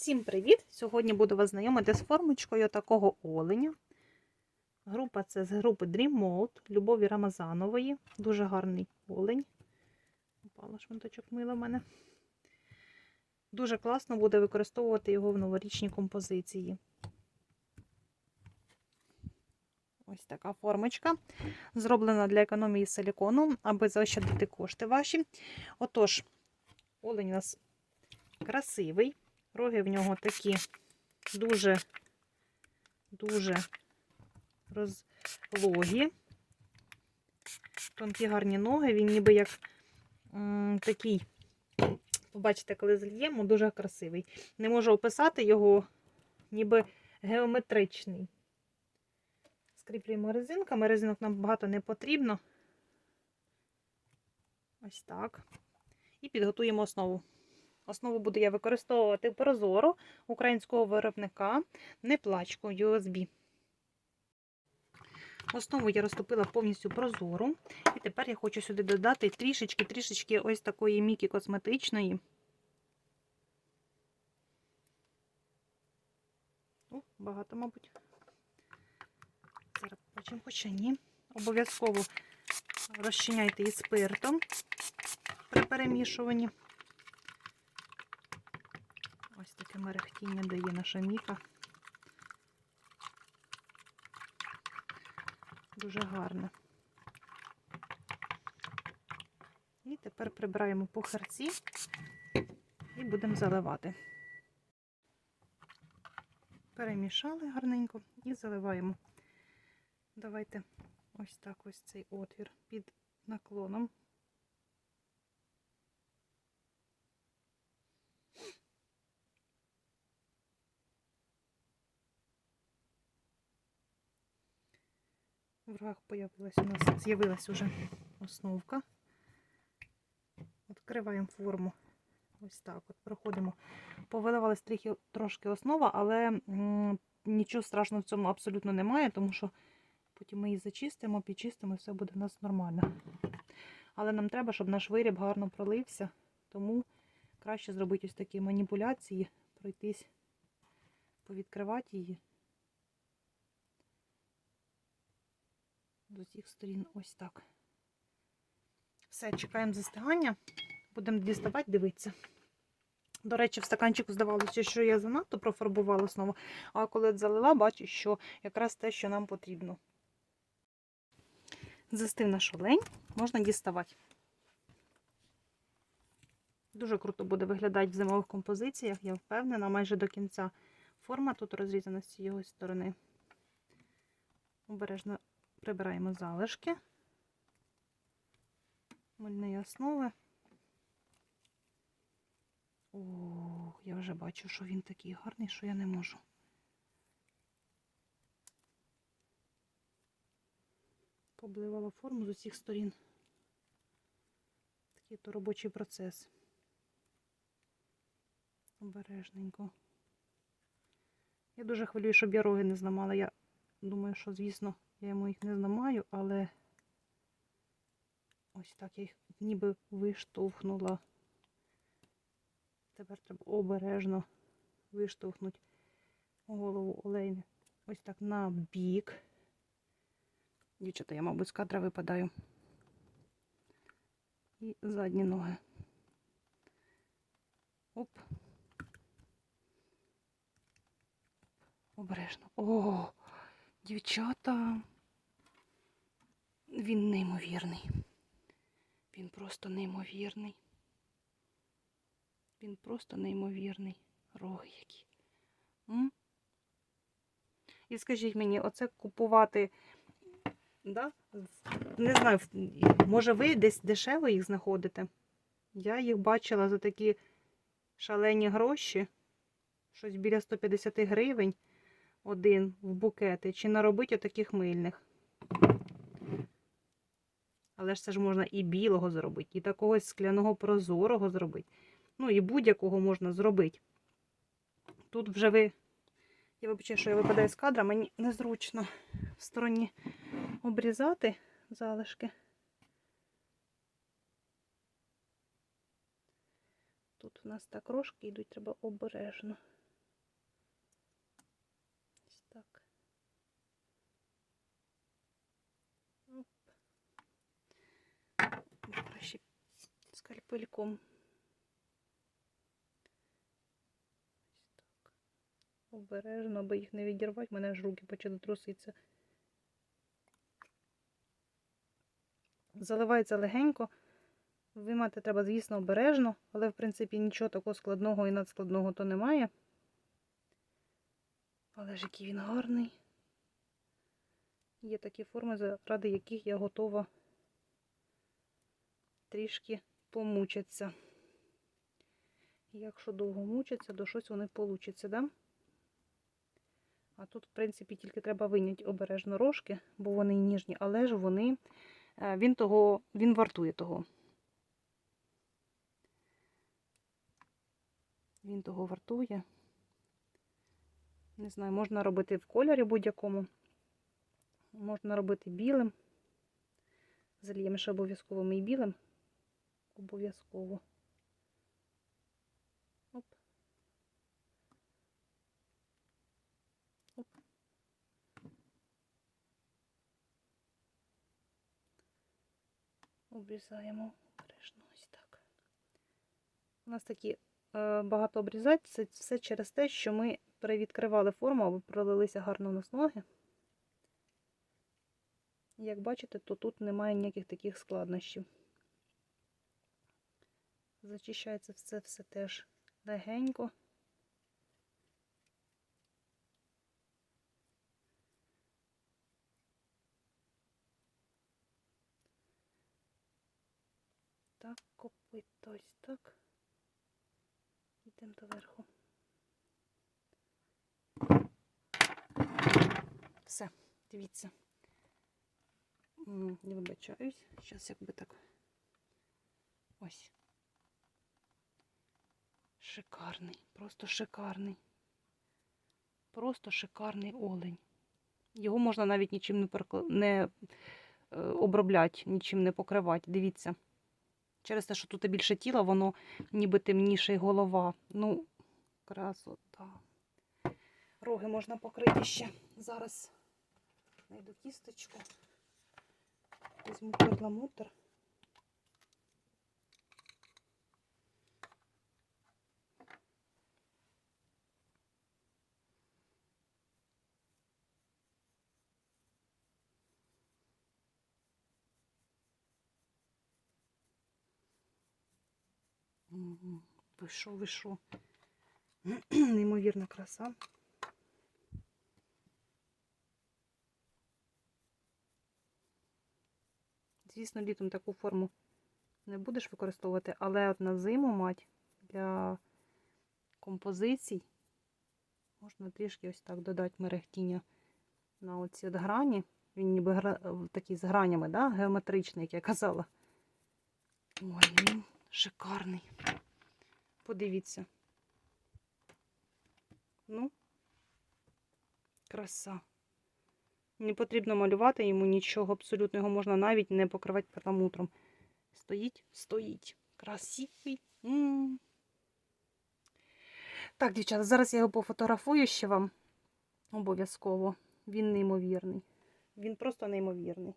Всім привіт! Сьогодні буду вас знайомити з формочкою такого оленя. Група це з групи Dream Mode Любові Рамазанової. Дуже гарний олень. Упала шматочок мила в мене. Дуже класно буде використовувати його в новорічній композиції. Ось така формочка. Зроблена для економії силікону, аби заощадити кошти ваші. Отож, олень у нас красивий. Роги в нього такі дуже, дуже розлогі. Тонкі гарні ноги, він ніби як такий, побачите, коли зальємо, дуже красивий. Не можу описати його, ніби геометричний. Скріплюємо резинками, резинок нам багато не потрібно. Ось так. І підготуємо основу. Основу буду я використовувати прозору українського виробника, не плачку USB. Основу я розтопила повністю прозору. І тепер я хочу сюди додати трішечки-трішечки ось такої мікі косметичної. О, багато, мабуть. Зараз побачимо, хоча ні. Обов'язково розчиняйте її спиртом при перемішуванні. Ось таке мерехтіння дає наша міка. Дуже гарне. І тепер прибираємо пухарці і будемо заливати. Перемішали гарненько і заливаємо. Давайте ось так ось цей отвір під наклоном. В рогах появилась у нас, з'явилась уже основка. Відкриваємо форму. Ось так от проходимо. Повиливалась трохи, трошки основа, але нічого страшного в цьому абсолютно немає, тому що потім ми її зачистимо, підчистимо і все буде в нас нормально. Але нам треба, щоб наш виріб гарно пролився, тому краще зробити ось такі маніпуляції, пройтись, повідкривати її. З усіх сторін ось так. Все, чекаємо застигання. Будемо діставати, дивитися. До речі, в стаканчику здавалося, що я занадто профарбувала основу, а коли залила, бачу, що якраз те, що нам потрібно. Застив наш олень, можна діставати. Дуже круто буде виглядати в зимових композиціях, я впевнена, майже до кінця форма тут розрізана з цієї сторони. Обережно прибираємо залишки мильної основи. О, я вже бачу, що він такий гарний, що я не можу. Побливала форму з усіх сторін. Такий то робочий процес. Обережненько. Я дуже хвилюю, щоб я роги не зламала. Я думаю, що, звісно, я йому їх не зламаю, але ось так я їх ніби виштовхнула. Тепер треба обережно виштовхнути голову олені. Ось так на бік. Дівчата, я, мабуть, з кадра випадаю. І задні ноги. Оп. Обережно. О! Дівчата, він неймовірний. Він просто неймовірний. Він просто неймовірний. Роги які. М? І скажіть мені, оце купувати, да? не знаю, може ви десь дешево їх знаходите? Я їх бачила за такі шалені гроші, щось біля 150 гривень один в букети, чи наробити отаких мильних. Але ж це ж можна і білого зробити, і такого скляного прозорого зробити. Ну, і будь-якого можна зробити. Тут вже ви, я вибачаю, що я випадаю з кадра, мені незручно в стороні обрізати залишки. Тут у нас так рожки йдуть, треба обережно. краще скальпельком. Обережно, аби їх не відірвати, мене аж руки почали труситися. Заливається легенько. Виймати треба, звісно, обережно, але, в принципі, нічого такого складного і надскладного то немає. Але ж який він гарний. Є такі форми, заради яких я готова трішки помучаться. Якщо довго мучаться, то щось вони получаться, да? А тут, в принципі, тільки треба виняти обережно рожки, бо вони ніжні, але ж вони, е, він того, він вартує того. Він того вартує. Не знаю, можна робити в кольорі будь-якому. Можна робити білим. Зальємо ще обов'язково мій білим. Обов'язково. Оп. Оп. Обрізаємо обережно ось так. У нас такі е, багато обрізать. Це все через те, що ми перевідкривали форму, аби пролилися гарно у нас ноги. Як бачите, то тут немає ніяких таких складнощів. Зачищається все все теж легенько. Так, копито ось так. Йдемо доверху. Все, дивіться. Не вибачаюсь. Зараз якби так. Ось. Шикарний, просто шикарний. Просто шикарний олень. Його можна навіть нічим не, перекла... не е, обробляти, нічим не покривати. Дивіться. Через те, що тут більше тіла, воно ніби темніше й голова. Ну, красота. Роги можна покрити ще. Зараз знайду кісточку. Візьму перламутр. Ви що? Неймовірна краса. Звісно, літом таку форму не будеш використовувати, але от на зиму мать для композицій можна трішки ось так додати мерехтіння на оці от грані. Він ніби гра... такий з гранями, да? геометричний, як я казала. Ой, він шикарний. Подивіться. Ну, краса. Не потрібно малювати йому нічого абсолютно. Його можна навіть не покривати перламутром. Стоїть, стоїть. Красивий. М -м -м. Так, дівчата, зараз я його пофотографую ще вам. Обов'язково. Він неймовірний. Він просто неймовірний.